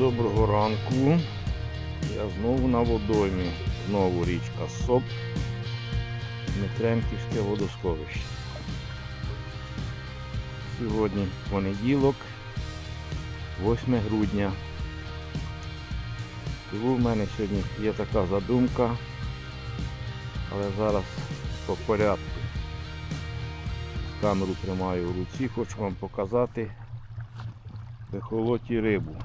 доброго ранку. Я знову на водоймі. Знову річка Соп. Дмитренківське водосховище. Сьогодні понеділок, 8 грудня. Тому в мене сьогодні є така задумка, але зараз по порядку. Камеру тримаю в руці, хочу вам показати ехолоті рибу.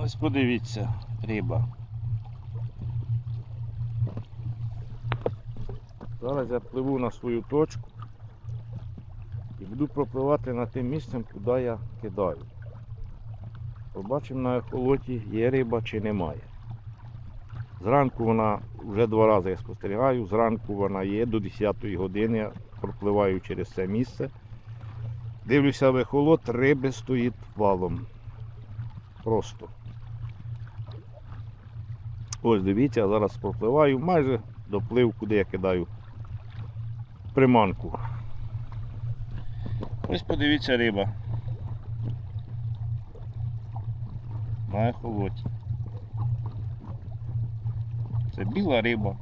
Ось подивіться, риба. Зараз я пливу на свою точку і буду пропливати над тим місцем, куди я кидаю. Побачимо на ехолоті, є риба чи немає. Зранку вона вже два рази я спостерігаю, зранку вона є до 10 години, я пропливаю через це місце. Дивлюся в ехолот, риби стоїть валом. Просто. Ось дивіться, зараз пропливаю, майже доплив, куди я кидаю приманку. Ось подивіться риба. На ехолоті. Це біла риба.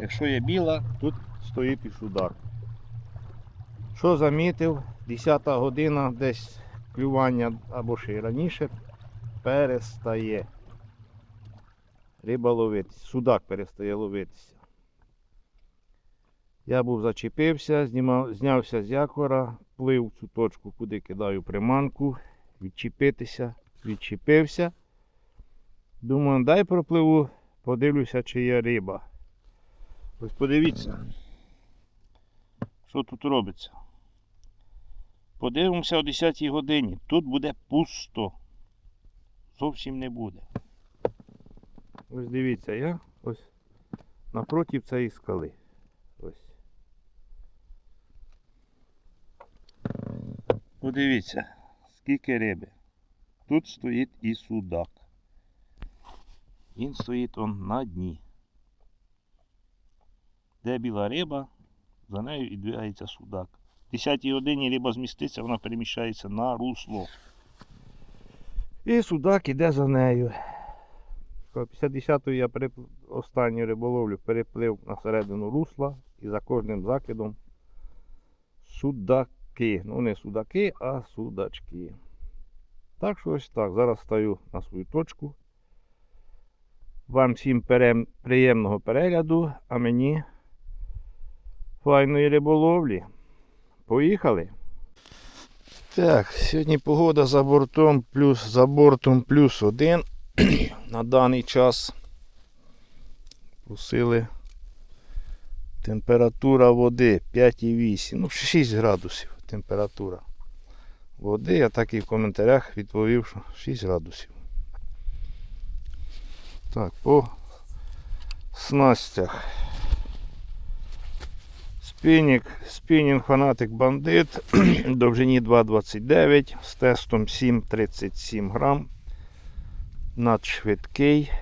Якщо є біла, тут стоїть і судар. Що замітив, 10 година десь клювання або ще й раніше перестає. Риба ловитися, судак перестає ловитися. Я був зачепився, знімав, знявся з якора, плив в цю точку, куди кидаю приманку, відчепитися, відчепився. Думаю, дай пропливу, подивлюся, чи є риба. Ось подивіться, що тут робиться. Подивимося о 10 годині. Тут буде пусто. Зовсім не буде. Ось дивіться, я ось напротив цієї скали. Ось. Подивіться, скільки риби. Тут стоїть і судак. Він стоїть он на дні. Де біла риба, за нею і двигається судак. В 10 годині риба зміститься, вона переміщається на русло. І судак іде за нею. Коло 50-ї я перепл... останню риболовлю переплив на середину русла і за кожним закидом судаки. Ну не судаки, а судачки. Так що ось так. Зараз стаю на свою точку. Вам всім приємного перегляду, а мені файної риболовлі. Поїхали. Так, сьогодні погода за бортом плюс за бортом плюс один на даний час. Усили температура води 5,8, ну 6 градусів температура води. Я так і в коментарях відповів, що 6 градусів. Так, по снастях. Спінінг, спінінг фанатик бандит довжині 2,29 з тестом 7,37 грам. Надшвидкий.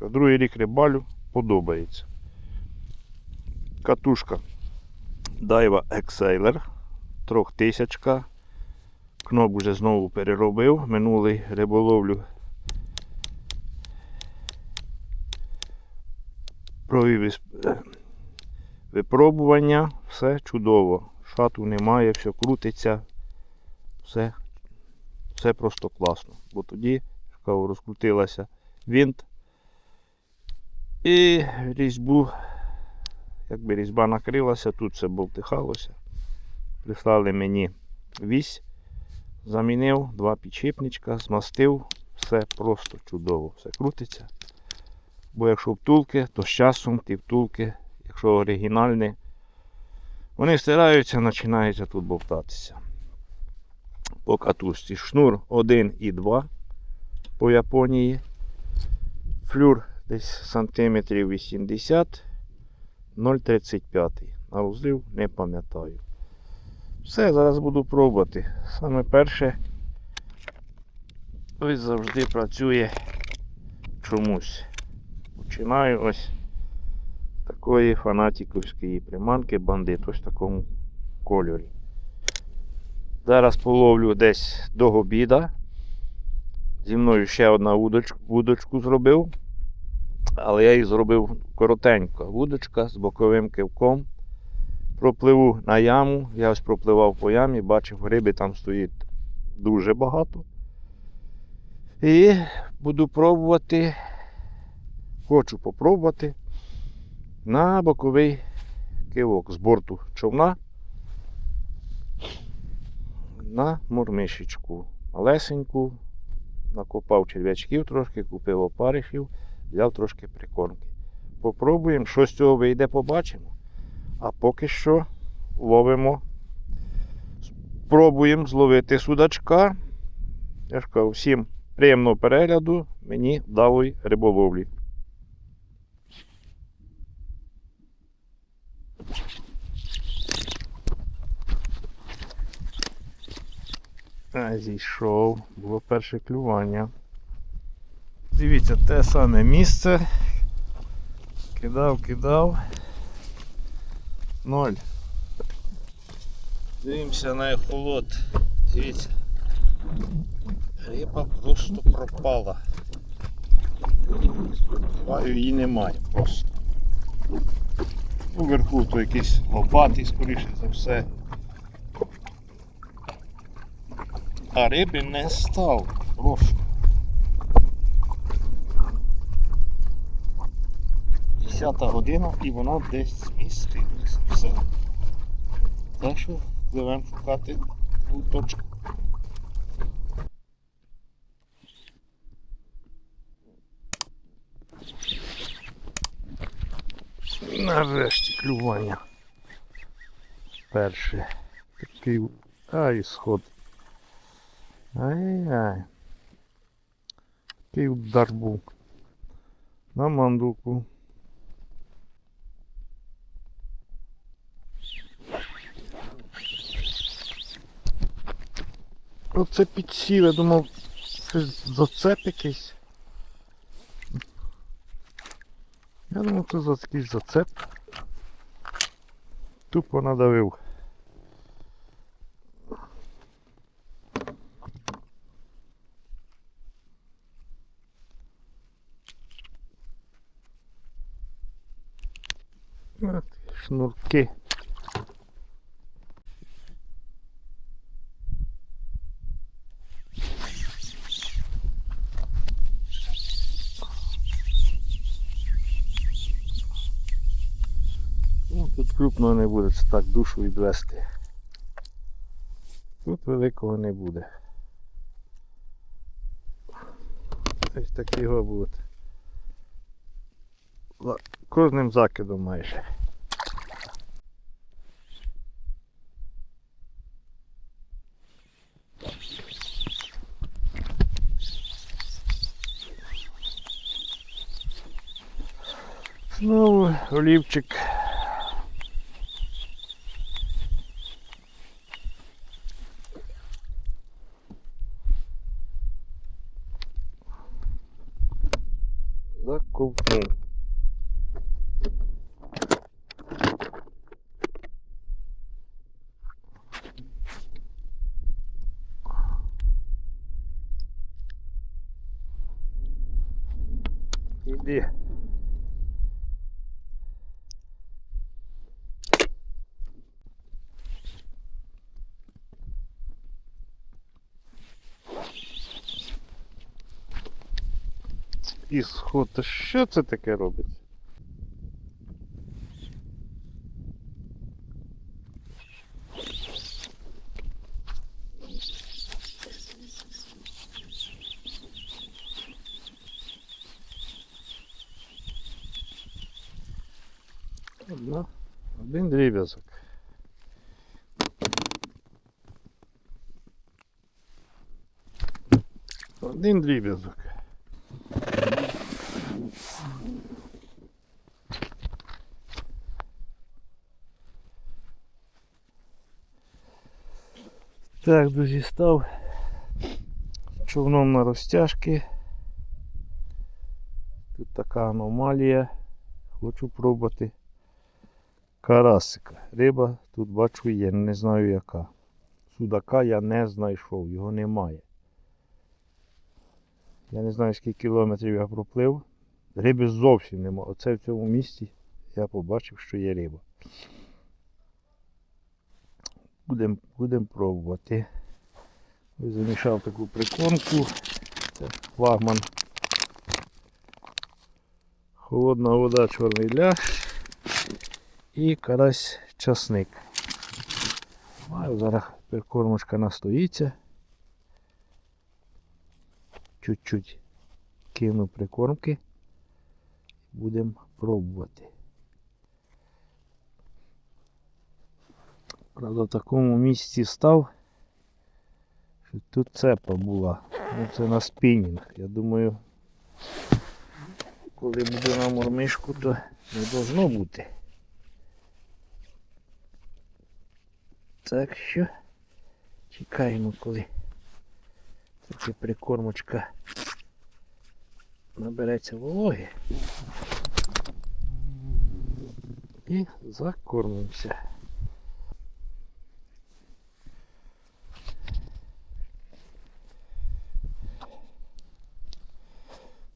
Другий рік рибалю подобається. Катушка Daiwa Exailer 3000. Кноп вже знову переробив. Минулий риболовлю провів випробування. Все чудово. Шату немає, все крутиться. Все, все просто класно. Бо тоді Цікаво, розкрутилася винт. І різьбу, якби різьба накрилася, тут все болтихалося. Прислали мені вісь, замінив, два підшипничка, змастив, все просто чудово, все крутиться. Бо якщо втулки, то з часом ті втулки, якщо оригінальні, вони стираються, починаються тут болтатися. По катушці шнур 1 і 2 по Японії. Флюр десь сантиметрів 80, 0,35. На розлив не пам'ятаю. Все, зараз буду пробувати. Саме перше ось завжди працює чомусь. Починаю ось з такої фанатіковської приманки бандит, ось в такому кольорі. Зараз половлю десь до обіда. Зі мною ще одна вудочку, вудочку зробив. Але я її зробив коротенько. Вудочка з боковим кивком. Пропливу на яму. Я ось пропливав по ямі, бачив, риби там стоїть дуже багато. І буду пробувати. Хочу попробувати на боковий кивок з борту човна на мурмишечку. Малесеньку. Накопав черв'ячків трошки, купив опаришів, взяв трошки прикормки. Попробуємо, що з цього вийде, побачимо. А поки що ловимо. Спробуємо зловити судачка. Я ж кажу, всім приємного перегляду, мені вдалої риболовлі. А, зійшов, було перше клювання. Дивіться, те саме місце. Кидав, кидав. Ноль. Дивимося на ехолот. Дивіться. Риба просто пропала. Сподіваю, її немає просто. Уверху то якийсь лопатий, скоріше за все. А риби не став. Просто. Десята година і вона десь змістилася. Все. Так що пливемо шукати другу точку. Нарешті клювання. Перше. Такий ай сход. Ай-яй. Такий удар був. На мандуку. Оце підсів, я думав, це зацеп якийсь. Я думав, це якийсь зацеп. Тупо надавив. Шнурки. Ну, тут крупного не буде, це так душу відвести. Тут великого не буде. Ось такі його. За Кожним закидом майже. Знову олівчик. Заковтнув. Іди. Ісход, та що це таке робить? Одна, один дріб'язок. Один дріб'язок. Так, друзі, став човном на розтяжки. Тут така аномалія. Хочу пробувати карасика. Риба тут бачу є, не знаю яка. судака я не знайшов, його немає. Я не знаю, скільки кілометрів я проплив. Риби зовсім нема. Оце в цьому місці я побачив, що є риба. Будемо будем пробувати. Замішав таку прикормку. Це флагман. Холодна вода, чорний ляж і карась часник. Маю зараз прикормочка настоїться. Чуть-чуть кину прикормки. Будемо пробувати. Правда, в такому місці став, що тут цепа була. Ну, це на спінінг. Я думаю, коли буде на мормишку, то не должно бути. Так що чекаємо, коли трохи прикормочка набереться вологи. І закормимося.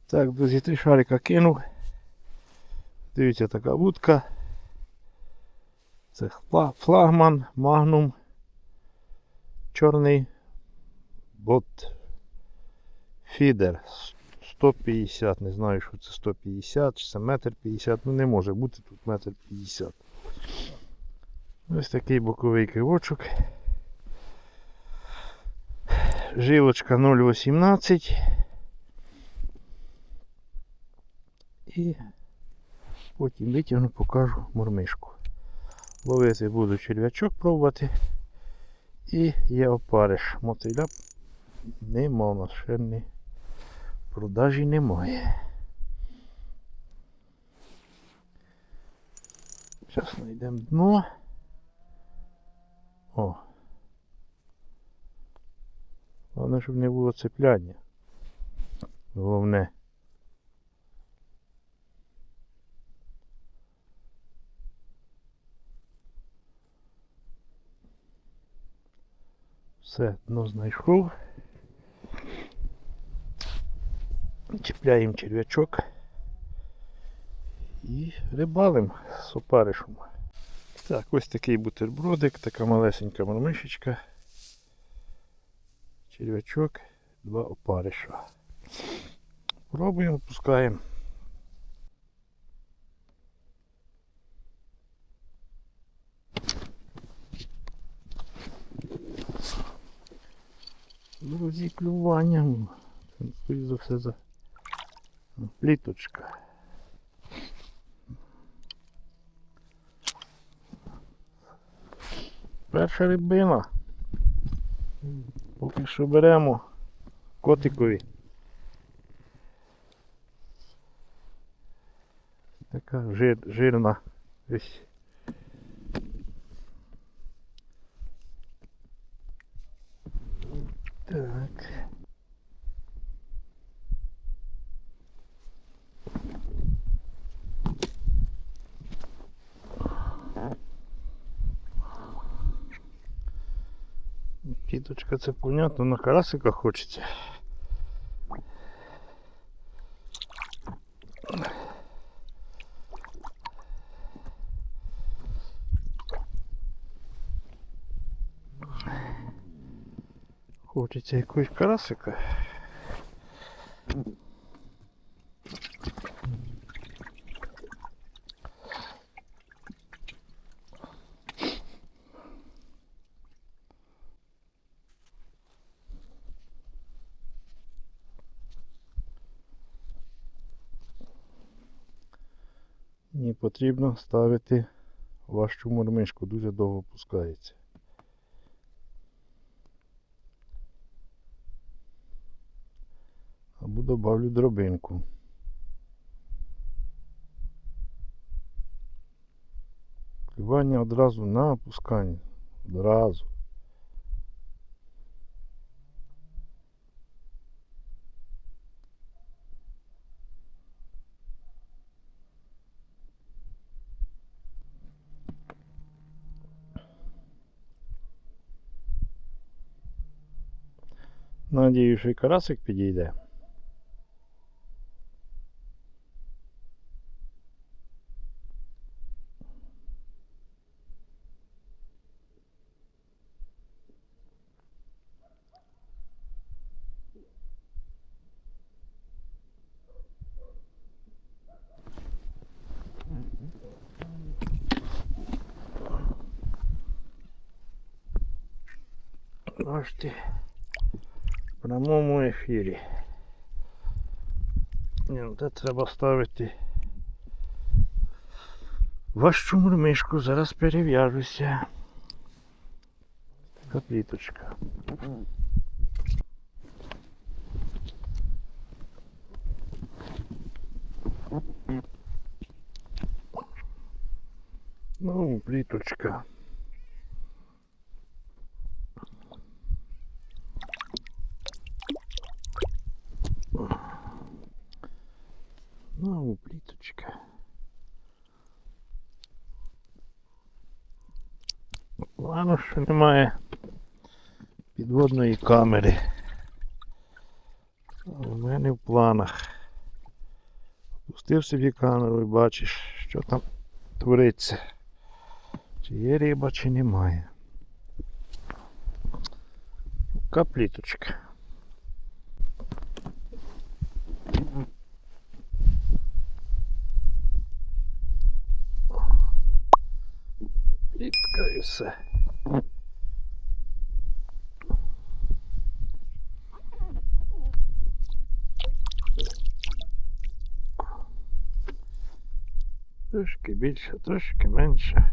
Так, друзі, три шарика кинув. Дивіться, така вудка. Це флагман, магнум. Чорний бот. Фідер. 150, не знаю, що це 150, чи це метр 50, ну не може бути тут метр 50. Ось такий боковий кивочок. Жилочка 0,18. І потім витягну, покажу мормишку. Ловити буду черв'ячок пробувати. І є опариш. Мотиля нема у нас ще не продажі немає. Зараз знайдемо дно. О. Головне, щоб не було цепляння. Головне. Все, дно знайшов. Чіпляємо черв'ячок і рибалим з опаришем. Так, ось такий бутербродик, така малесенька мормишечка. Черв'ячок, два опариша. Пробуємо, пускаємо. Друзі, клювання. Це, скоріш за все, за пліточка. Перша рибина. Поки що беремо котикові. Така жир, жирна. Ось. Кіточка це понятно, на карасика хочеться. Хочеться якогось карасика. Потрібно ставити важчу мормишку, дуже довго пускається. Або добавлю дробинку. Клювання одразу на опускання. Одразу. Надію, що і карасик підійде. Аж ти прямому ефірі. Ні, ну це треба ставити вашу мурмишку, зараз перев'яжуся. Така пліточка. Ну, пліточка. Ну, пліточка. Ладно, що немає підводної камери. У мене в планах. Пустив собі камеру і бачиш, що там твориться. Чи є риба, чи немає. Капліточка. Все. Трошки більше, трошки менше.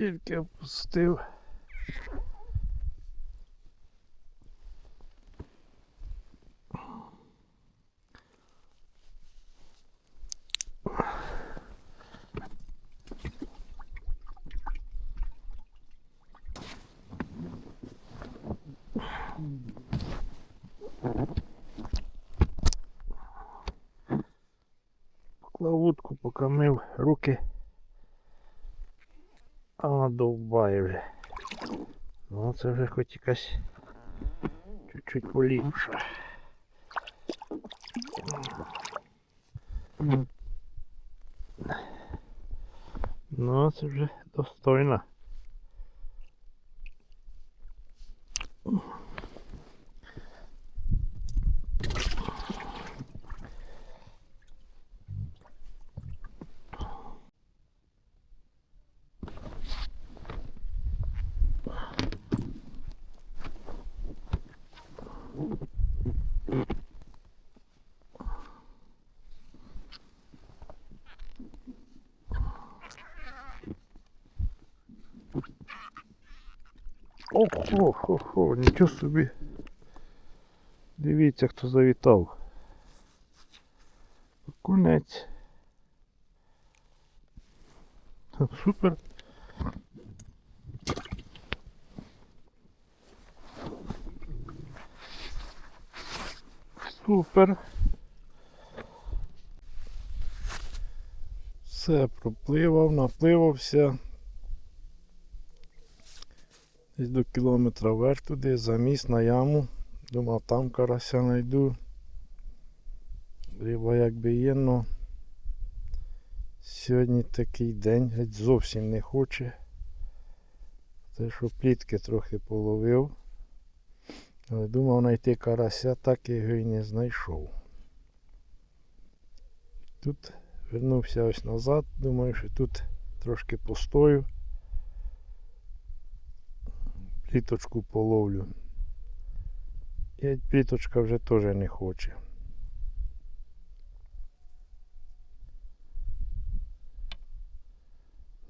Тільки опустив. Це вже хоч якась чуть-чуть поліпша. Ну це вже достойно. Нічого собі. Дивіться, хто завітав. Кунець. Супер. Супер. Все, пропливав, напливався. Десь до кілометра вверх туди, заміс на яму. Думав там карася знайду. Риба якби є, но сьогодні такий день, геть зовсім не хоче. Те, що плітки трохи половив. Але думав знайти карася, так його і не знайшов. Тут вернувся ось назад, думаю, що тут трошки постою. Пліточку половлю. І пліточка вже теж не хоче.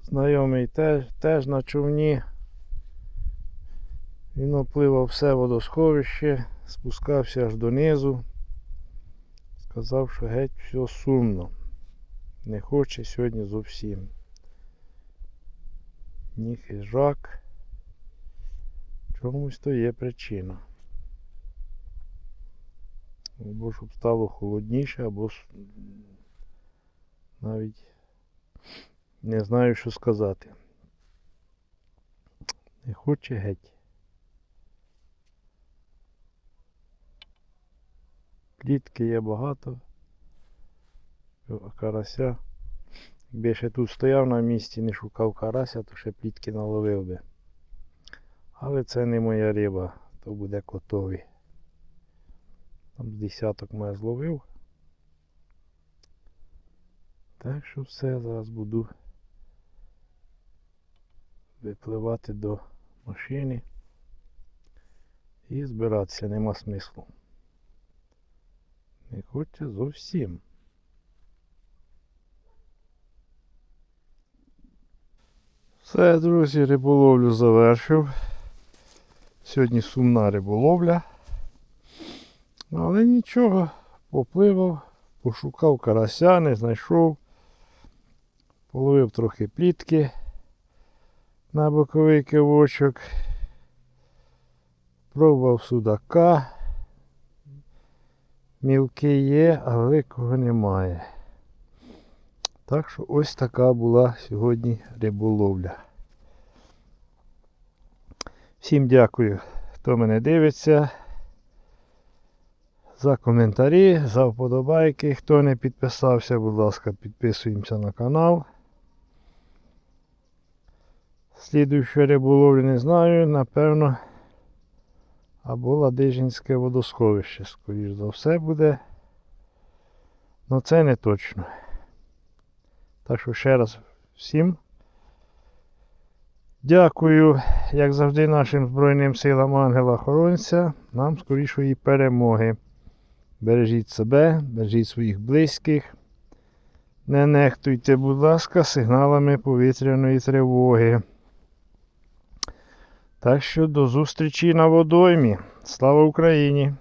Знайомий теж, теж на човні. Він опливав все водосховище, спускався аж донизу. Сказав, що геть все сумно. Не хоче сьогодні зовсім. Ні хижак. Чомусь то є причина. Або щоб стало холодніше, або навіть не знаю, що сказати. Не хоче геть. Плітки є багато. Карася. Якби я ще тут стояв на місці, не шукав карася, то ще плітки наловив би. Але це не моя риба, то буде котові. Там з десяток мене зловив. Так що все, зараз буду випливати до машини і збиратися, нема смислу. Не хоче зовсім. Все, друзі, риболовлю завершив. Сьогодні сумна риболовля. Але нічого, попливав, пошукав карася, не знайшов. Половив трохи плітки на боковий кивочок. Пробував судака. Мілкий є, а великого немає. Так що ось така була сьогодні риболовля. Всім дякую, хто мене дивиться. За коментарі, за вподобайки. Хто не підписався, будь ласка, підписуємося на канал. Слідуючої риболовлі не знаю, напевно, або Ладижинське водосховище, скоріш за все буде. Ну це не точно. Так що ще раз всім дякую, як завжди, нашим Збройним силам Ангела-Хоронця. Нам скорішої перемоги. Бережіть себе, бережіть своїх близьких. Не нехтуйте, будь ласка, сигналами повітряної тривоги. Так що до зустрічі на водоймі. Слава Україні!